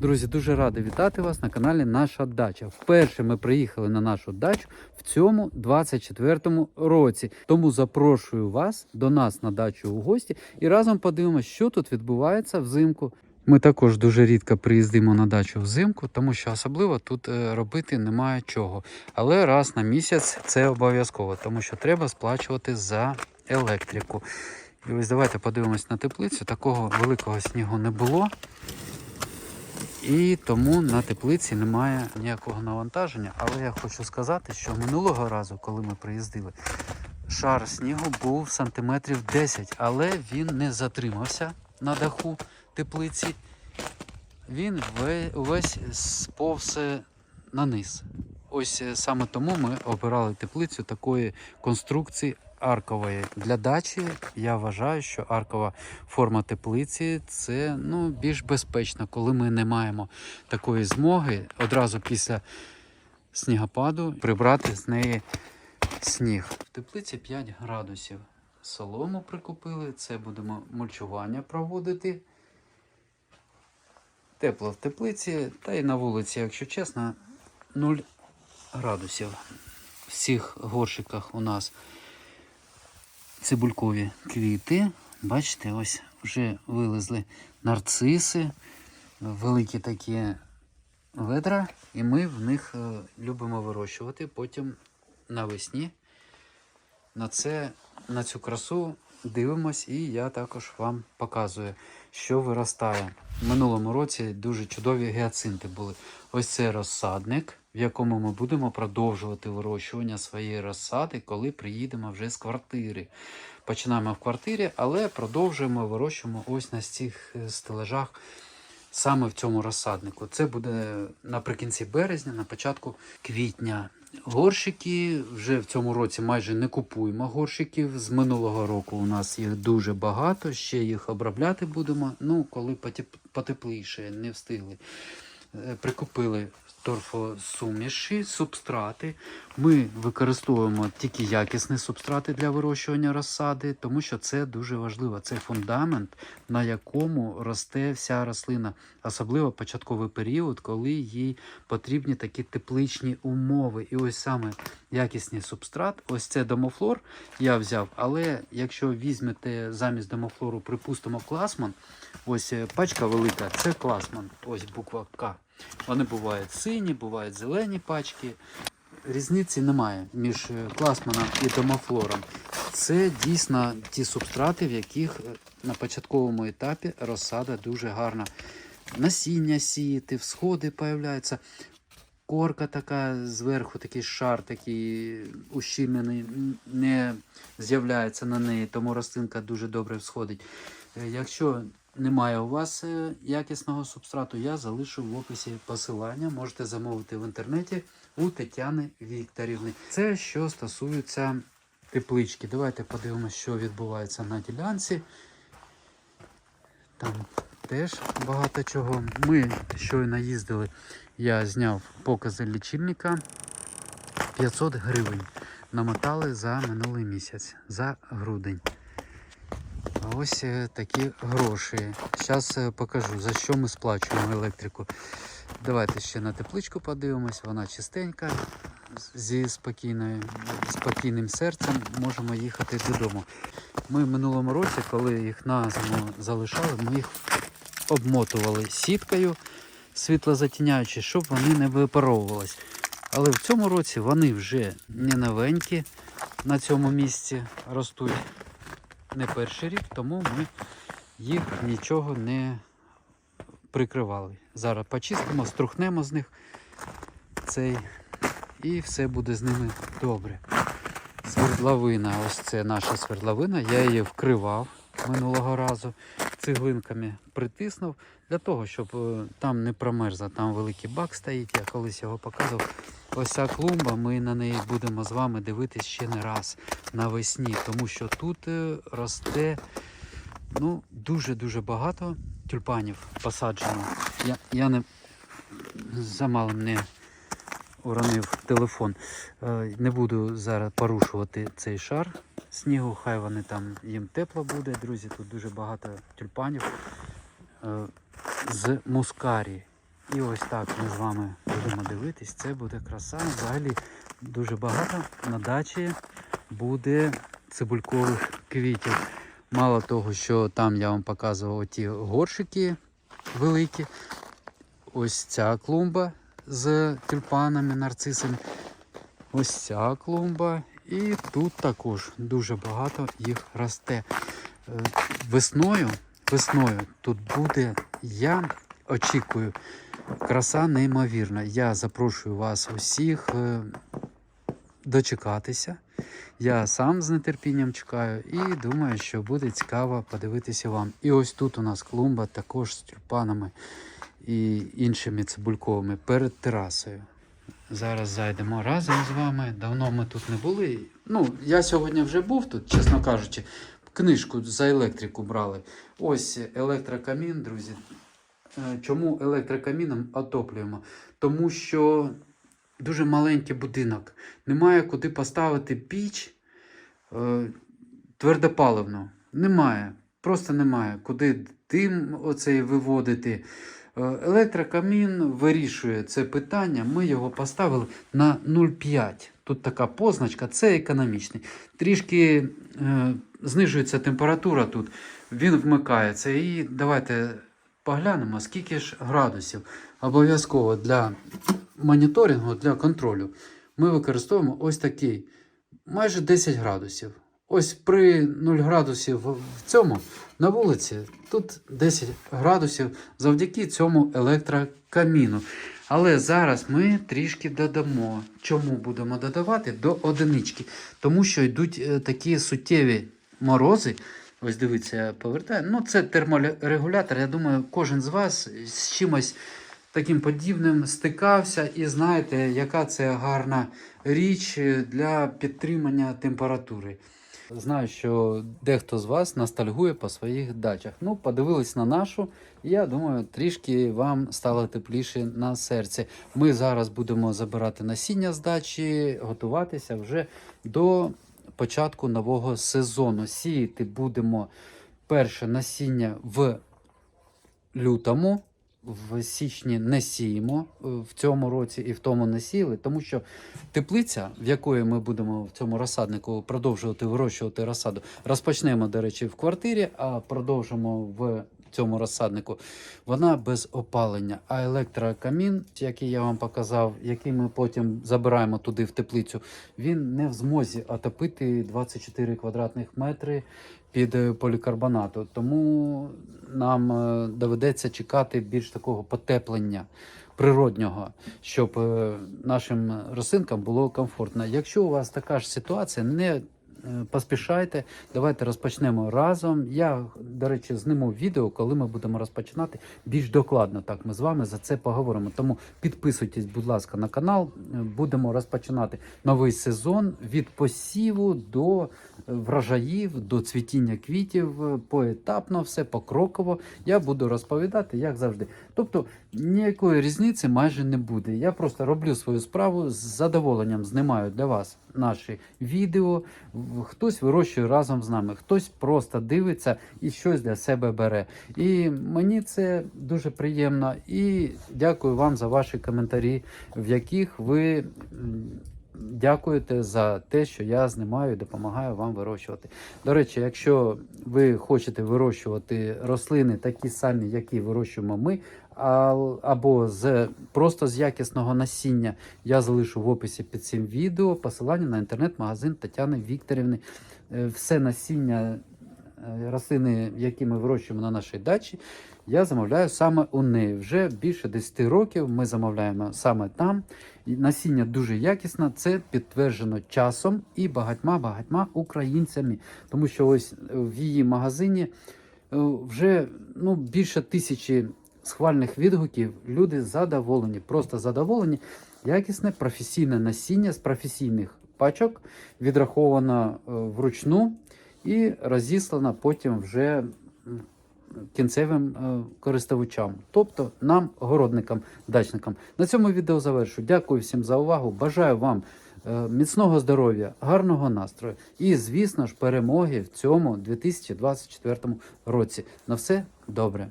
Друзі, дуже радий вітати вас на каналі Наша Дача. Вперше ми приїхали на нашу дачу в цьому 24-му році. Тому запрошую вас до нас на дачу у гості і разом подивимося, що тут відбувається взимку. Ми також дуже рідко приїздимо на дачу взимку, тому що особливо тут е, робити немає чого. Але раз на місяць це обов'язково, тому що треба сплачувати за електрику. І ось давайте подивимось на теплицю. Такого великого снігу не було. І тому на теплиці немає ніякого навантаження. Але я хочу сказати, що минулого разу, коли ми приїздили, шар снігу був сантиметрів 10, але він не затримався на даху теплиці. Він ве- увесь сповз е, на низ. Ось е, саме тому ми обирали теплицю такої конструкції аркової. Для дачі я вважаю, що аркова форма теплиці це ну, більш безпечно, коли ми не маємо такої змоги одразу після снігопаду прибрати з неї сніг. В теплиці 5 градусів. Солому прикупили, це будемо мульчування проводити. Тепло в теплиці, та й на вулиці, якщо чесно, 0 градусів. В всіх горщиках у нас цибулькові квіти. Бачите, ось вже вилезли нарциси, великі такі ведра, і ми в них е, любимо вирощувати. Потім навесні на, це, на цю красу дивимось, і я також вам показую, що виростає. В минулому році дуже чудові гіацинти були. Ось це розсадник, в якому ми будемо продовжувати вирощування своєї розсади, коли приїдемо вже з квартири. Починаємо в квартирі, але продовжуємо вирощуємо ось на цих е, стелажах. Саме в цьому розсаднику. Це буде наприкінці березня, на початку квітня. Горщики вже в цьому році майже не купуємо горщиків. З минулого року у нас їх дуже багато. Ще їх обробляти будемо. Ну, коли потеп- потепліше, не встигли. Е, Прикупили торфосуміші, субстрати. Ми використовуємо тільки якісні субстрати для вирощування розсади, тому що це дуже важливо. Це фундамент, на якому росте вся рослина, особливо початковий період, коли їй потрібні такі тепличні умови. І ось саме якісний субстрат, ось це домофлор я взяв. Але якщо візьмете замість домофлору, припустимо, класман, ось е, пачка велика, це класман, ось буква К. Вони бувають сині, бувають зелені пачки. Різниці немає між е, класманом і домофлором. Це дійсно ті субстрати, в яких е, на початковому етапі розсада дуже гарна. Насіння сіяти, всходи появляються. Корка така зверху, такий шар, такий ущільнений, не з'являється на неї, тому рослинка дуже добре всходить. Е, Якщо немає у вас е, якісного субстрату, я залишу в описі посилання. Можете замовити в інтернеті у Тетяни Вікторівни. Це що стосується теплички. Давайте подивимося, що відбувається на ділянці. Там теж багато чого. Ми щойно їздили, я зняв покази лічильника 500 гривень. Намотали за минулий місяць, за грудень. Ось е, такі гроші. Зараз покажу, за що ми сплачуємо електрику. Давайте ще на тепличку подивимось, вона чистенька, зі спокійною, спокійним серцем можемо їхати додому. Ми в минулому році, коли їх на зиму залишали, ми їх обмотували сіткою світлозатіняючи, щоб вони не випаровувались. Але в цьому році вони вже не новенькі на цьому місці ростуть не перший рік, тому ми їх нічого не прикривали. Зараз почистимо, струхнемо з них цей і все буде з ними добре. Свердловина, ось це наша свердловина. Я її вкривав минулого разу цеглинками притиснув для того, щоб е, там не промерзла. Там великий бак стоїть, я колись його показував. Ось ця клумба, ми на неї будемо з вами дивитись ще не раз навесні, тому що тут е, росте ну, дуже-дуже багато тюльпанів посаджено. Я, я не замалим не уронив телефон. Е, Не буду зараз порушувати цей шар снігу, хай вони там їм тепло буде. Друзі, тут дуже багато тюльпанів е, з мускарі. І ось так ми з вами будемо дивитись. Це буде краса. Взагалі дуже багато на дачі буде цибулькових квітів. Мало того, що там я вам показував ті горшики великі. Ось ця клумба з тюльпанами, нарцисами. Ось ця клумба. І тут також дуже багато їх росте. Е, Весною, весною тут буде, я очікую, краса неймовірна. Я запрошую вас усіх е, дочекатися. Я сам з нетерпінням чекаю і думаю, що буде цікаво подивитися вам. І ось тут у нас клумба також з тюльпанами і іншими цибульковими перед терасою. Зараз зайдемо разом з вами. Давно ми тут не були. Ну, я сьогодні вже був тут, чесно кажучи. Книжку за електрику брали. Ось електрокамін, друзі. Е, Чому електрокаміном отоплюємо? Тому що дуже маленький будинок. Немає куди поставити піч е, твердопаливну. Немає. Просто немає. Куди дим оцей виводити. Е, Електрокамін вирішує це питання. Ми його поставили на 0,5. Тут така позначка, це економічний. Трішки е, знижується температура тут, він вмикається. І давайте поглянемо, скільки ж градусів. Обов'язково для моніторингу, для контролю ми використовуємо ось такий майже 10 градусів. Ось при 0 градусів в цьому на вулиці тут 10 градусів завдяки цьому електрокаміну. Але зараз ми трішки додамо. Чому будемо додавати? До одинички. Тому що йдуть е, такі суттєві морози. Ось дивіться, я повертаю. Ну, це терморегулятор. Я думаю, кожен з вас з чимось таким подібним стикався і знаєте, яка це гарна річ для підтримання температури. Знаю, що дехто з вас ностальгує по своїх дачах. Ну, подивились на нашу, я думаю, трішки вам стало тепліше на серці. Ми зараз будемо забирати насіння з дачі, готуватися вже до початку нового сезону. Сіяти будемо перше насіння в лютому. В січні не сіємо е, в цьому році і в тому не сіли, тому що теплиця, в якої ми будемо в цьому розсаднику продовжувати вирощувати розсаду, розпочнемо, до речі, в квартирі, а продовжимо в цьому розсаднику. Вона без опалення. А електрокамін, який я вам показав, який ми потім забираємо туди в теплицю, він не в змозі отопити 24 квадратних метри під е, полікарбонату. Тому нам е, доведеться чекати більш такого потеплення природнього, щоб е, нашим рослинкам було комфортно. Якщо у вас така ж ситуація, не поспішайте, давайте розпочнемо разом. Я, до речі, зниму відео, коли ми будемо розпочинати більш докладно. Так, ми з вами за це поговоримо. Тому підписуйтесь, будь ласка, на канал. Е, Будемо розпочинати новий сезон від посіву до е, врожаїв, до цвітіння квітів е, поетапно, все покроково. Я буду розповідати, як завжди. Тобто ніякої різниці майже не буде. Я просто роблю свою справу з задоволенням знімаю для вас наші відео. Хтось вирощує разом з нами, хтось просто дивиться і щось для себе бере. І мені це дуже приємно. І дякую вам за ваші коментарі, в яких ви. Дякуєте за те, що я знімаю і допомагаю вам вирощувати. До речі, якщо ви хочете вирощувати рослини такі самі, які вирощуємо ми, або з просто з якісного насіння, я залишу в описі під цим відео посилання на інтернет-магазин Тетяни Вікторівни. Е, Все насіння е, рослини, які ми вирощуємо на нашій дачі, я замовляю саме у неї. Вже більше 10 років ми замовляємо саме там. Насіння дуже якісне, це підтверджено часом і багатьма-багатьма українцями. Тому що ось е, в її магазині вже ну, більше тисячі схвальних відгуків. Люди задоволені, просто задоволені. Якісне професійне насіння з професійних пачок відраховано е, вручну і розіслано потім вже кінцевим е, користувачам, тобто нам, городникам, дачникам. На цьому відео завершу. Дякую всім за увагу. Бажаю вам е, міцного здоров'я, гарного настрою і, звісно ж, перемоги в цьому 2024 році. На все добре.